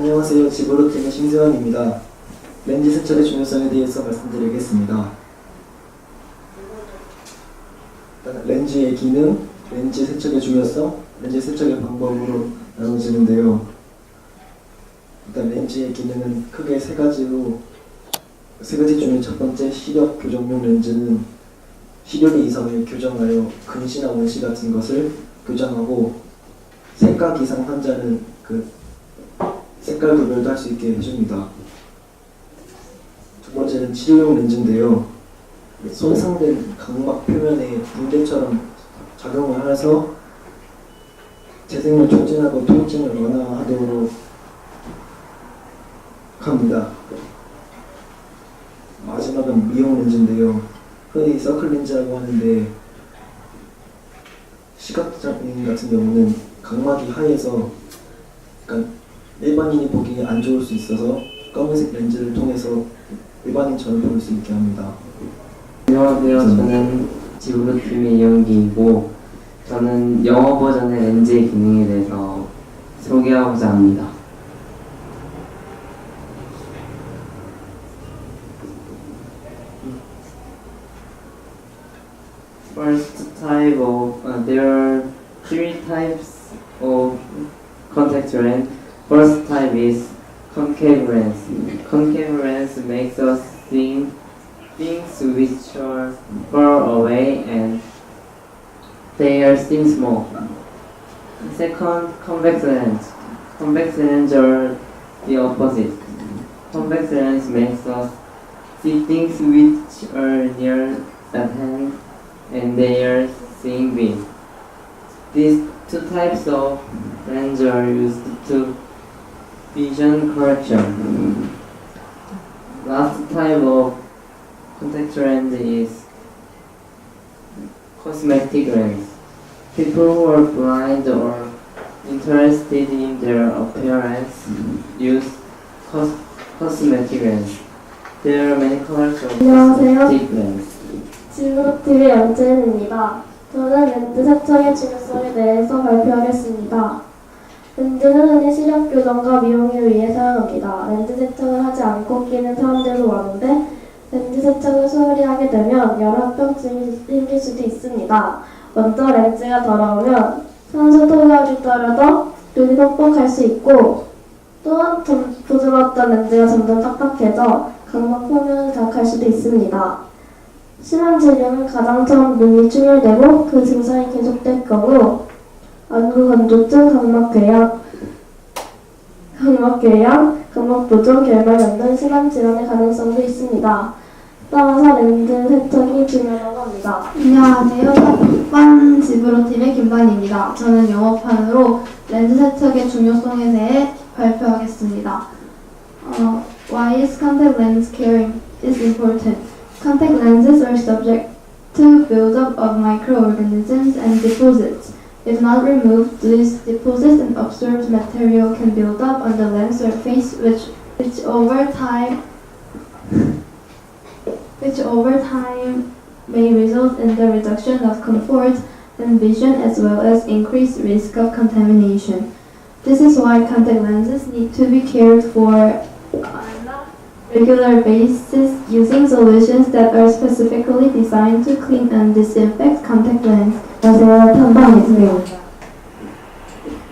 안녕하세요. 지브로팀의 신세환입니다. 렌즈 세척의 중요성에 대해서 말씀드리겠습니다. 렌즈의 기능, 렌즈 세척의 중요성, 렌즈 세척의 방법으로 나눠지는데요. 일단 렌즈의 기능은 크게 세 가지로 세 가지 중에 첫 번째 시력 교정용 렌즈는 시력의 이상을 교정하여 근시나 원시 같은 것을 교정하고 색각 이상 환자는 그 색깔 구별도 할 수 있게 해줍니다. 두 번째는 치료용 렌즈인데요. 손상된 각막 표면에 붕대처럼 작용을 해서 재생을 촉진하고 통증을 완화하도록 합니다. 마지막은 미용 렌즈인데요. 흔히 서클 렌즈라고 하는데 시각장애인 같은 경우는 각막이 하얘서 약간 일반인이 보기에 안 좋을 수 있어서 검은색 렌즈를 통해서 일반인처럼 볼 수 있게 합니다. 안녕하세요. 저는 지브로팀의 이영기이고 저는 영어 버전의 렌즈의 기능에 대해서 소개하고자 합니다. First type of uh, there are three types of contact lens. First type is. Concave lens makes us think things which are far away and they are seem small. Second, convex lens. Convex lens are the opposite. Convex lens makes us see things which are near at hand and they are seeing big. These two types of lens are used to vision correction. Last type of contact lens is cosmetic lens. People who are blind or interested in their appearance use cos- cosmetic lens. There are many colors of cosmetic lens. 지브로TV 연재은입니다. 저는 렌즈 세척의 중요성에 대해서 발표하겠습니다. 렌즈는 시력 교정과 미용을 위해 사용합니다. 렌즈 세척을 하지 않고 끼는 사람들도 많은데 렌즈 세척을 소홀히 하게 되면 여러 합병증이 생길 수도 있습니다. 먼저 렌즈가 더러우면 산소 토각이 떨어져 눈이 뻑뻑할 수 있고 또한 좀 부드러웠던 렌즈가 점점 딱딱해져 각막 표면을 자극할 수도 있습니다. 심한 질염은 가장 처음 눈이 충혈되고 그 증상이 계속될 경우 안구 건조증, 각막궤양, 각막궤양, 각막부종, 결막염 등 심한 질환의 가능성도 있습니다. 따라서 렌즈 세척이 중요하다고 합니다. 안녕하세요. pan 지브로팀의 김반입니다. 저는 영어판으로 렌즈 세척의 중요성에 대해 발표하겠습니다. 어, why is contact lens care is important? Contact lenses are subject to buildup of microorganisms and deposits. If not removed, these deposits and absorbed material can build up on the lens surface, which, which over time, which over time may result in the reduction of comfort and vision as well as increased risk of contamination. This is why contact lenses need to be cared for regular basis using solutions that are specifically designed to clean and disinfect contact lens. 안녕하세요. 탐방이세요.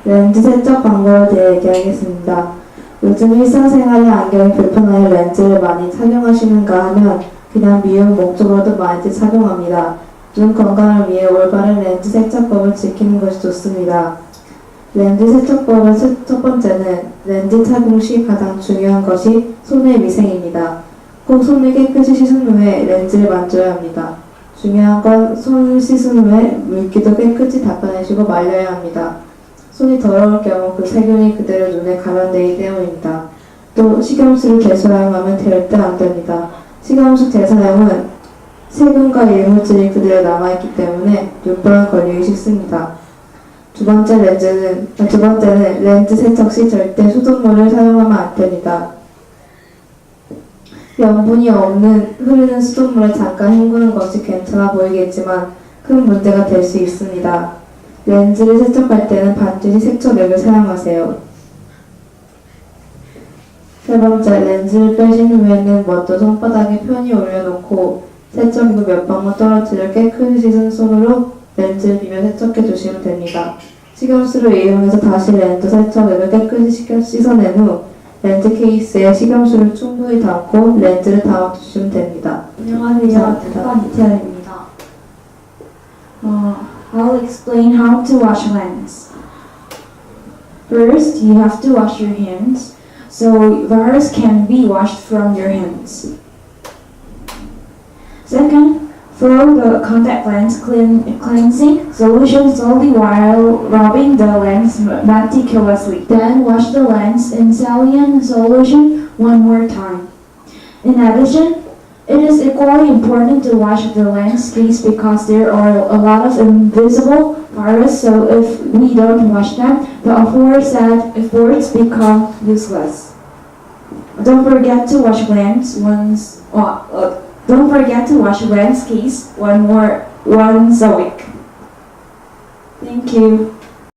렌즈 세척 방법에 대해 얘기하겠습니다. 요즘 일상생활에 안경이 불편하여 렌즈를 많이 착용하시는가 하면 그냥 미용 목적으로도 많이들 착용합니다. 눈 건강을 위해 올바른 렌즈 세척법을 지키는 것이 좋습니다. 렌즈 세척법의 첫- 첫 번째는 렌즈 착용 시 가장 중요한 것이 손의 위생입니다. 꼭 손을 깨끗이 씻은 후에 렌즈를 만져야 합니다. 중요한 건 손을 씻은 후에 물기도 깨끗이 닦아내시고 말려야 합니다. 손이 더러울 경우 그 세균이 그대로 눈에 감염되기 때문입니다. 또 식염수를 재사용하면 절대 안 됩니다. 식염수 재사용은 세균과 이물질이 그대로 남아있기 때문에 눈병에 걸리기 쉽습니다. 두 번째 렌즈는 아, 두 번째는 렌즈 세척 시 절대 수돗물을 사용하면 안 됩니다. 염분이 없는 흐르는 수돗물에 잠깐 헹구는 것이 괜찮아 보이겠지만 큰 문제가 될 수 있습니다. 렌즈를 세척할 때는 반드시 세척액을 사용하세요. 세 번째, 렌즈를 빼신 후에는 먼저 손바닥에 편히 올려놓고 세척이고 몇 방울 떨어뜨려 깨끗이 손으로 렌즈를 비벼 세척해 주시면 됩니다. 식염수를 이용해서 다시 렌즈 세척액을 깨끗이 씻어낸 후 렌즈 케이스에 식염수를 충분히 담고 렌즈를 담아주시면 됩니다. 안녕하세요. 이태현입니다. Uh, I'll explain how to wash lens. First, you have to wash your hands, so virus can be washed from your hands. Second, throw the contact lens clean, cleansing solution slowly while rubbing the lens meticulously. Then wash the lens in saline solution one more time. In addition, it is equally important to wash the lens case because there are a lot of invisible virus, so if we don't wash them, the aforesaid efforts become useless. Don't forget to wash lens once, uh, uh, don't forget to wash case one more, once a week. Thank you.